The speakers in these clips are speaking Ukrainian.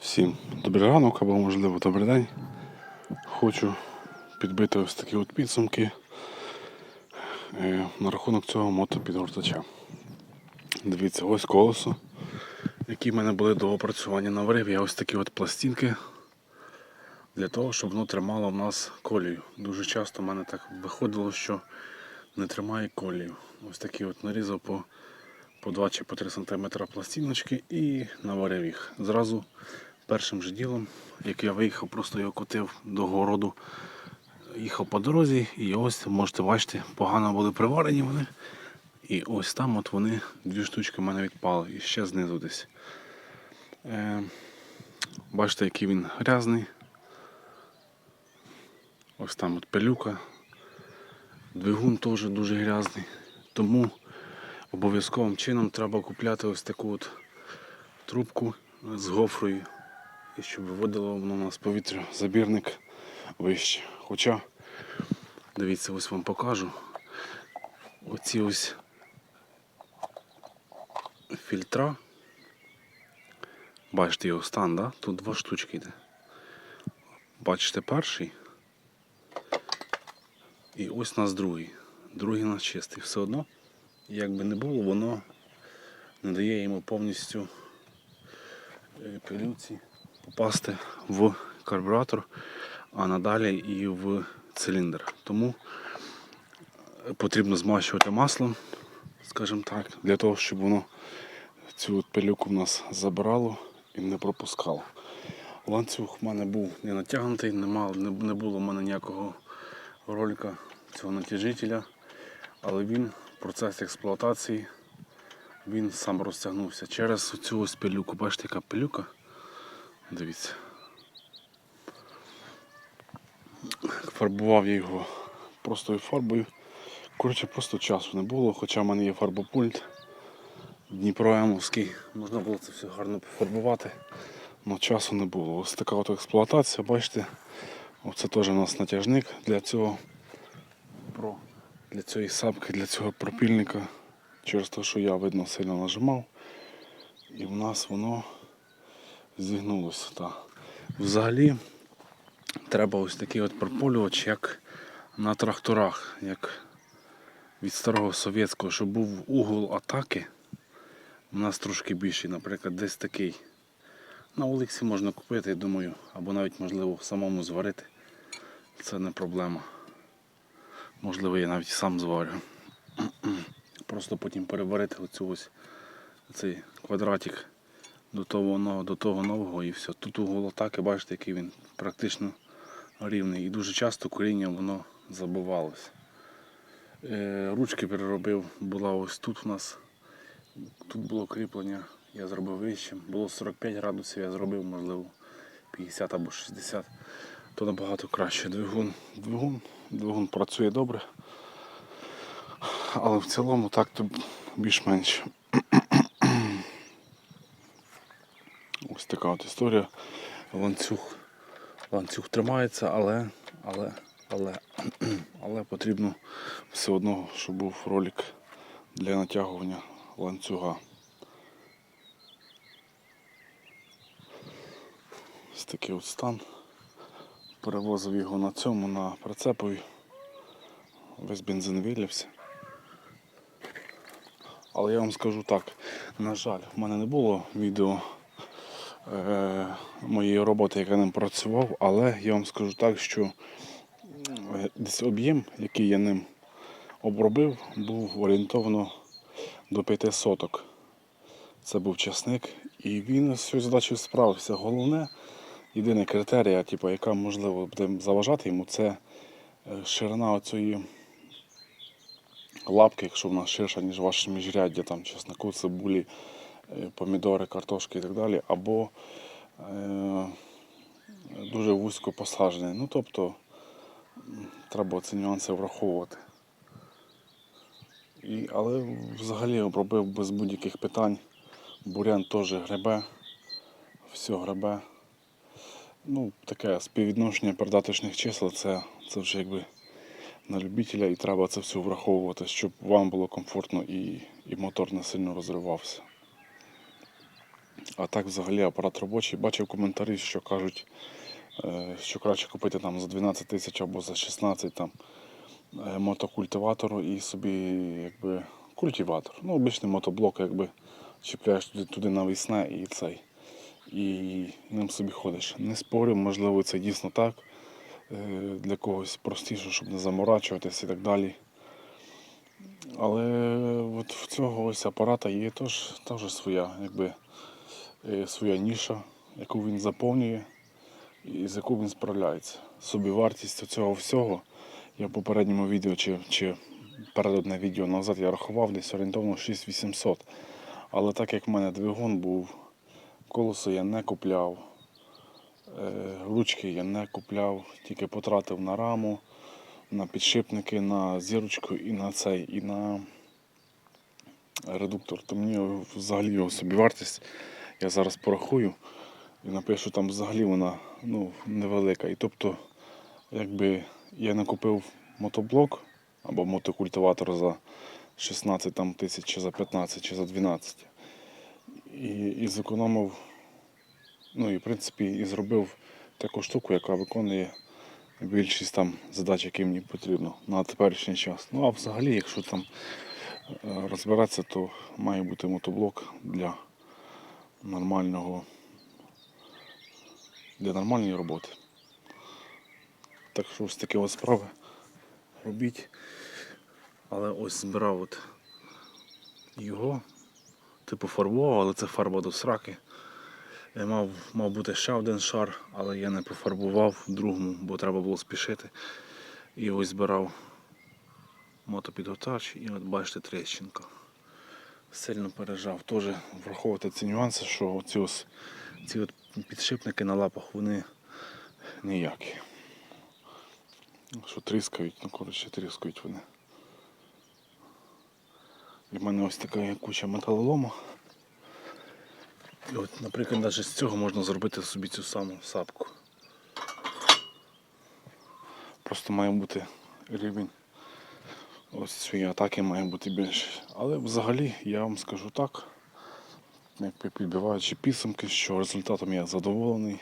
Всім добрий ранок або можливо добрий день. Хочу підбити ось такі от підсумки е, на рахунок цього мотопідгортача. Дивіться, ось колесо, які в мене були до опрацювання наварив. Я ось такі от пластинки для того, щоб воно тримало в нас колію. Дуже часто в мене так виходило, що не тримає колію. Ось такі от нарізав по, по 2 чи по 3 см пластиночки і наварив їх. Зразу першим же ділом, як я виїхав, просто його котив до городу, їхав по дорозі, і ось можете бачити, погано були приварені вони. І ось там от вони, дві штучки в мене відпали. І ще знизу десь. Е, бачите, який він грязний. Ось там от пилюка. Двигун теж дуже грязний. Тому обов'язковим чином треба купляти ось таку от трубку з гофрою. І щоб виводило воно у нас повітря забірник вище. Хоча, дивіться, ось вам покажу. Оці ось фільтра. Бачите його стан, да? Тут два штучки йде. Бачите перший. І ось у нас другий. Другий у нас чистий. Все одно, як би не було, воно не дає йому повністю е, пилюці попасти в карбюратор, а надалі і в циліндр. Тому е, потрібно змащувати маслом, скажімо так, для того, щоб воно цю пилюку в нас забирало і не пропускало. Ланцюг в мене був не натягнутий, не, не було в мене ніякого ролика цього натяжителя, але він в процесі експлуатації він сам розтягнувся через цю ось пилюку. Бачите, яка пилюка? Дивіться. Фарбував я його простою фарбою. Коротше, просто часу не було, хоча в мене є фарбопульт Дніпроемовський. Можна було це все гарно пофарбувати, але часу не було. Ось така от експлуатація, бачите, оце теж у нас натяжник для цього про, для цієї сапки, для цього пропільника. Через те, що я видно сильно нажимав. І в нас воно зігнулося. Та. Взагалі треба ось такий от прополювач, як на тракторах, як від старого совєтського, щоб був угол атаки. У нас трошки більший, наприклад, десь такий. На Олексі можна купити, я думаю, або навіть можливо самому зварити. Це не проблема. Можливо, я навіть сам зварю. Просто потім переварити оцю ось цей квадратик до того, нового- до того нового і все. Тут угол атаки, бачите, який він практично рівний. І дуже часто корінням воно забивалося. Е, ручки переробив, була ось тут у нас. Тут було кріплення, я зробив вищим. Було 45 градусів, я зробив, можливо, 50 або 60. То набагато краще. Двигун, двигун, двигун працює добре. Але в цілому так то більш-менш. Ось така от історія. Ланцюг, ланцюг тримається, але, але, але, але потрібно все одно, щоб був ролик для натягування ланцюга. Ось такий от стан. Перевозив його на цьому, на прицепові. Весь бензин вилівся. Але я вам скажу так, на жаль, в мене не було відео моєї роботи, як я ним працював, але я вам скажу так, що е, десь об'єм, який я ним обробив, був орієнтовно до 5 соток. Це був часник, і він з цією задачею справився. Головне, єдине критерія, типу, яка можливо буде заважати йому, це е, ширина оцієї лапки, якщо вона ширша, ніж ваше міжряддя, там чесноку, цибулі, е, помідори, картошки і так далі, або е, дуже вузько посаджений. Ну, тобто треба ці нюанси враховувати. І, але взагалі обробив без будь-яких питань. Бурян теж гребе, все гребе. Ну, таке співвідношення передаточних чисел, це, це вже якби на любителя і треба це все враховувати, щоб вам було комфортно і, і мотор не сильно розривався. А так взагалі апарат робочий. Бачив коментарі, що кажуть, е, що краще купити там за 12 тисяч або за 16 там е, мотокультиватор і собі якби культиватор. Ну, обичний мотоблок, якби чіпляєш туди, туди навісне і цей. І ним собі ходиш. Не спорю, можливо, це дійсно так. Е, Для когось простіше, щоб не заморачуватись і так далі. Але от в цього ось апарата є теж, теж своя, якби, своя ніша, яку він заповнює і з яку він справляється. Собівартість цього всього. Я в попередньому відео чи, чи перед одне відео назад я рахував десь орієнтовно 6800. Але так як в мене двигун був, колесо я не купляв, е, ручки я не купляв, тільки потратив на раму, на підшипники, на зірочку і на цей, і на редуктор. То мені взагалі його собівартість, я зараз порахую і напишу, там взагалі вона ну, невелика. І тобто, якби я не купив мотоблок або мотокультиватор за 16 там, тисяч, чи за 15, чи за 12. І, і зекономив, ну і в принципі і зробив таку штуку, яка виконує більшість там задач, які мені потрібно на теперішній час. Ну а взагалі, якщо там е, розбиратися, то має бути мотоблок для нормального для нормальної роботи. Так що ось такі ось справи робіть. Але ось збирав от його, типу фарбував, але це фарба до сраки. Мав, мав бути ще один шар, але я не пофарбував в другому, бо треба було спішити. І ось збирав мотопідготач і от бачите тріщинка. Сильно пережав. Теж враховувати ці нюанси, що ці, ось, ці от підшипники на лапах вони ніякі. Що тріскають, ну коротше тріскають вони. І в мене ось така куча металолому. І от, наприклад, навіть з цього можна зробити собі цю саму сапку. Просто має бути рівень ось цієї атаки має бути більший. Але взагалі я вам скажу так, якби підбиваючи підсумки, що результатом я задоволений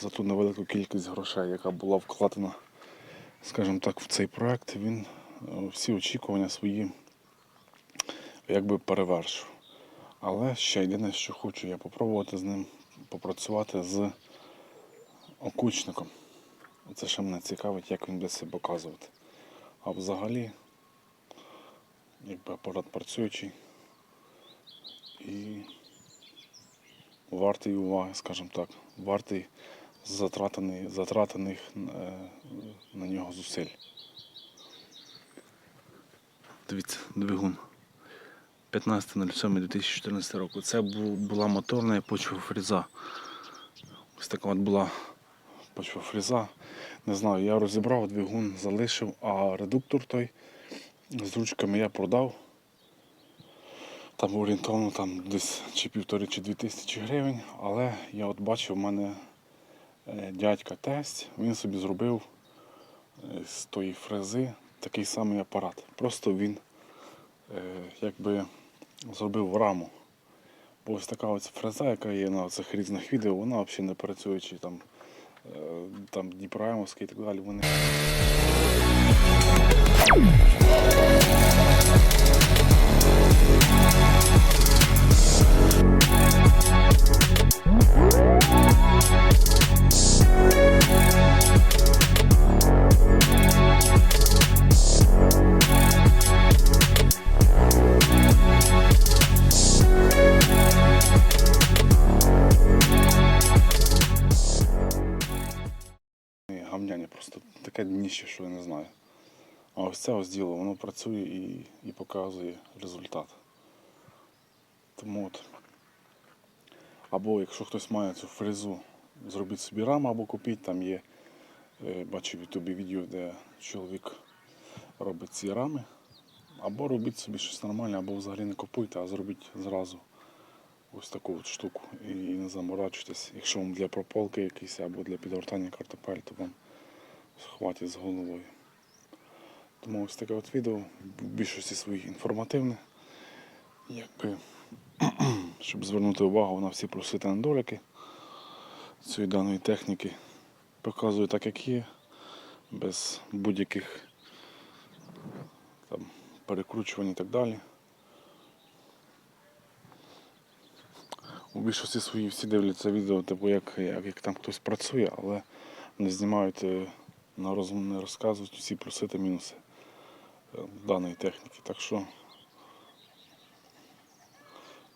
за ту невелику кількість грошей, яка була вкладена, скажімо так, в цей проект, він е, всі очікування свої якби перевершив. Але ще єдине, що хочу я попробувати з ним попрацювати з окучником. Це ще мене цікавить, як він буде себе показувати. А взагалі, якби апарат працюючий і вартий уваги, скажімо так, вартий затратених е, на нього зусиль. Дивіться, двигун. 15.07.2014 року. Це була моторна почвофреза. Ось така от була почвофреза. Не знаю, я розібрав двигун, залишив, а редуктор той з ручками я продав. Там орієнтовно там десь чи півтори чи дві тисячі гривень, але я от бачив, в мене е, дядька тесть, він собі зробив е, з тої фрези такий самий апарат. Просто він е, якби зробив раму. Бо ось така ось фреза, яка є на цих різних відео, вона взагалі не працюючи там, там Дніпроємовська і так далі. Вони... Ні, Гамняні просто таке дніще, що я не знаю. А ось це ось діло, воно працює і, і показує результат. Тому от. Або якщо хтось має цю фрезу, зробіть собі раму або купіть, там є, е, бачив в ютубі відео, де чоловік робить ці рами. Або робіть собі щось нормальне, або взагалі не купуйте, а зробіть зразу ось таку от штуку і не заморачуйтесь. Якщо вам для прополки якийсь або для підгортання картопель, то вам хватить з головою. Тому ось таке от відео в більшості своїх інформативне. Якби щоб звернути увагу на всі плюси та недоліки цієї даної техніки. Показую так, як є, без будь-яких перекручувань і так далі. У більшості свої всі дивляться відео, типу, як, як, як там хтось працює, але не знімають, е, не, не розказують всі плюси та мінуси даної техніки. Так що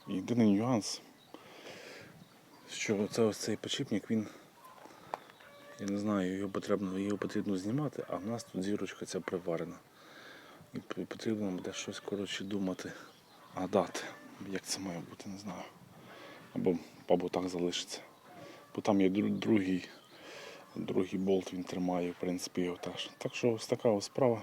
єдиний нюанс, що це ось цей підшипник, він, я не знаю, його потрібно, його потрібно знімати, а в нас тут зірочка ця приварена. І потрібно буде щось коротше думати, гадати, як це має бути, не знаю. Або, або так залишиться. Бо там є другий, другий болт, він тримає, в принципі, його теж. Так що ось така ось справа.